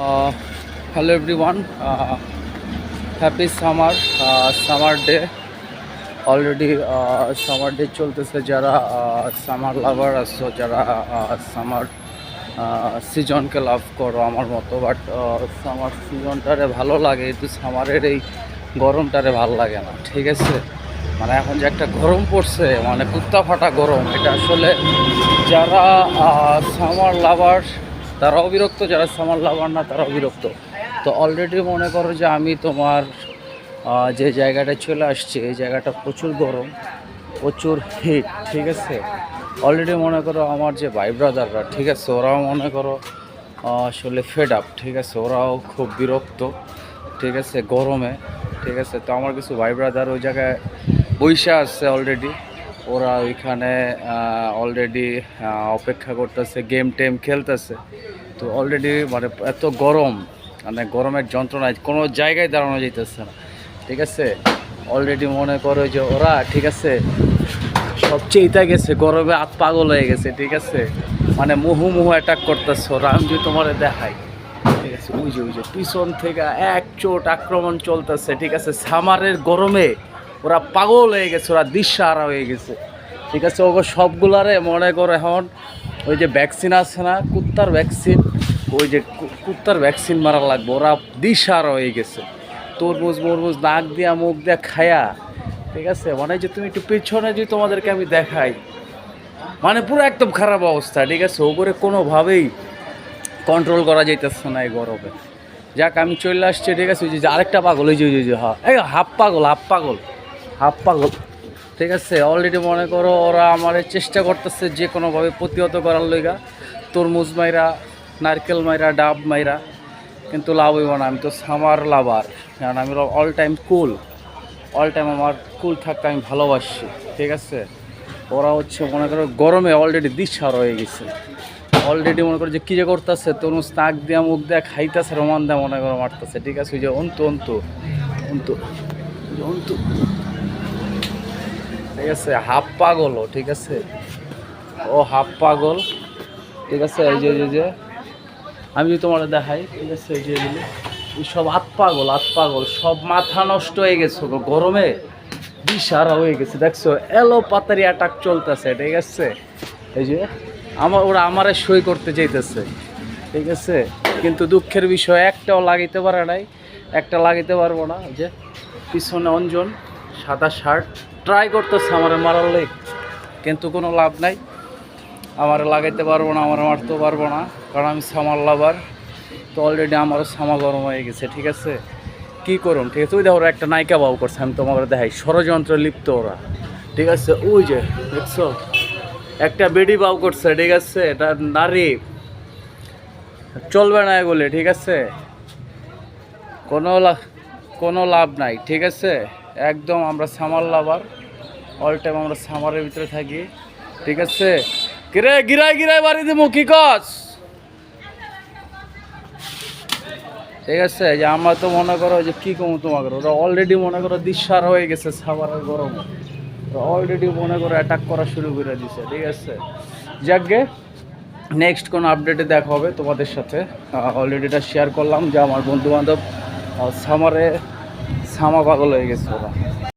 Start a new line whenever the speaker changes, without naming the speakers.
Hello everyone. Uh, summer summer. Uh, already summer day চলতেছে যারা summer লাভার আছো যারা সামার সিজনকে লাভ করো আমার মতো বাট সামার সিজনটারে ভালো লাগে কিন্তু সামারের এই গরমটারে ভালো লাগে না ঠিক আছে মানে এখন যে একটা গরম পড়ছে মানে কুত্তা ফাটা গরম এটা আসলে যারা সামার লাভার তারাও বিরক্ত যারা সামার লাভার না তারাও বিরক্ত তো অলরেডি মনে করো যে আমি তোমার যে জায়গাটা চলে আসছে, এই জায়গাটা প্রচুর গরম, প্রচুর হিট ঠিক আছে? অলরেডি মনে করো আমার যে ভাই ব্রাদাররা ঠিক আছে? ওরাও মনে করো আসলে ফেড আপ ঠিক আছে? ওরাও খুব বিরক্ত, ঠিক আছে? গরমে, ঠিক আছে? তো আমার কিছু ভাই ব্রাদার ওই জায়গায় বৈশা আছে অলরেডি ওরা ওইখানে অলরেডি অপেক্ষা করতেছে গেম টেম খেলতেছে। তো অলরেডি মানে এত গরম মানে গরমের যন্ত্রণায় কোনো জায়গায় দাঁড়ানো যাইতেছে না। ঠিক আছে? অলরেডি মনে করো যে ওরা, ঠিক আছে? সবচেয়ে ইতা গেছে, গরমে আত পাগল হয়ে গেছে, ঠিক আছে? মানে মুহু মুহু অ্যাটাক করতেছে ওরা। আমি যদি তোমার দেখাই, ঠিক আছে? ওই যে ওই যে, পিছন থেকে এক চোট আক্রমণ চলতেছে, ঠিক আছে? সামারের গরমে ওরা পাগল হয়ে গেছে, ওরা দিশাহারা হয়ে গেছে। ঠিক আছে? ওগো সবগুলারে মনে করো এখন ওই যে ভ্যাকসিন আছে না কুত্তার ভ্যাকসিন ওই যে কুত্তার ভ্যাকসিন মারা লাগবে ওরা দিশাহারা হয়ে গেছে। তরমুজ মরমুজ নাক দিয়া মুখ দিয়া খায়া ঠিক আছে? মানে যে তুমি একটু পেছনে যদি তোমাদেরকে আমি দেখাই মানে পুরো একদম খারাপ অবস্থা ঠিক আছে? ওপরে কোনোভাবেই কন্ট্রোল করা যাইতেছে না এই গরমে। যাক আমি চলে আসছি ঠিক আছে? ওই যে আরেকটা পাগল ওই যে ওই যে, যে হ্যাঁ এই হাফ পাগল হাফ পাগল হাফ পাগল। ঠিক আছে অলরেডি মনে করো ওরা আমার চেষ্টা করতেছে যে কোনোভাবে প্রতিহত করার লইগা। তরমুজ মাইরা, নারকেল মাইরা, ডাব মাইরা, কিন্তু লাভ হইব না। আমি তো সামার লাভার কারণ আমি all time cool all time আমার কুল থাকতে আমি ভালোবাসি, ঠিক আছে? ওরা হচ্ছে মনে করো গরমে অলরেডি দিশার হয়ে গেছে। অলরেডি মনে করো যে কী যে করতেছে, তরমুজ নাক দিয়া, মুখ দিয়া খাইতেছে, রোমান দেয়া মনে করো মারতেছে, ঠিক আছে? ওই যে অন্তু অন্তু অন্তু অন্তু। ঠিক আছে হাফ পাগল ও ঠিক আছে? ও হাফ পাগল। ঠিক আছে এই যে যে, আমি যদি তোমার দেখাই ঠিক আছে এই যে সব হাত পাগল হাত পাগল সব মাথা নষ্ট হয়ে গেছে গরমে। দিশারা হয়ে গেছে দেখছ? এলো পাতারি অ্যাটাক চলতেছে ঠিক আছে? এই যে আমার ওরা আমারে সই করতে চাইতেছে ঠিক আছে? কিন্তু দুঃখের বিষয় একটাও লাগাইতে পারে নাই একটা লাগাইতে পারব না। যে পিছনে অঞ্জন সাদা শার্ট ট্রাই করতেছে আমার মারার লেগ, কিন্তু কোনো লাভ নাই। আমার লাগাইতে পারব না, আমার মারতেও পারব না, কারণ আমি সামার লাভার তো অলরেডি আমারও সামা গরম হয়ে গেছে, ঠিক আছে? কি করুন, ঠিক আছে? ওই দেখো একটা নায়িকা বাউ করছে, আমি তোমাকে দেখাই। ষড়যন্ত্র লিপ্ত ওরা, ঠিক আছে? ওই যে, দেখছ? একটা বেডি বাউ করছে, ঠিক আছে? এটা নারী। চলবে না এগুলি, ঠিক আছে? কোনো লা- কোনো লাভ নাই, ঠিক আছে? একদম আমরা সামার লাভার। অল টাইম আমরা সামারের ভিতরে থাকি। ঠিক আছে? কিরে গিরাই গিরাই বাড়ি দিমু, কি কস? ঠিক আছে? যে আমরা তো মনে করো যে কি কমু তোমাকে? ওরা অলরেডি মনে করো দিশার হয়ে গেছে সামারের গরম। ওরা অলরেডি মনে করো অ্যাটাক করা শুরু করে দিছে, ঠিক আছে? যাকগে নেক্সট কোনো আপডেটে দেখা হবে তোমাদের সাথে। অলরেডি এটা শেয়ার করলাম যে আমার বন্ধু বান্ধব সামারে সামা পাগল হয়ে গেছে ওরা।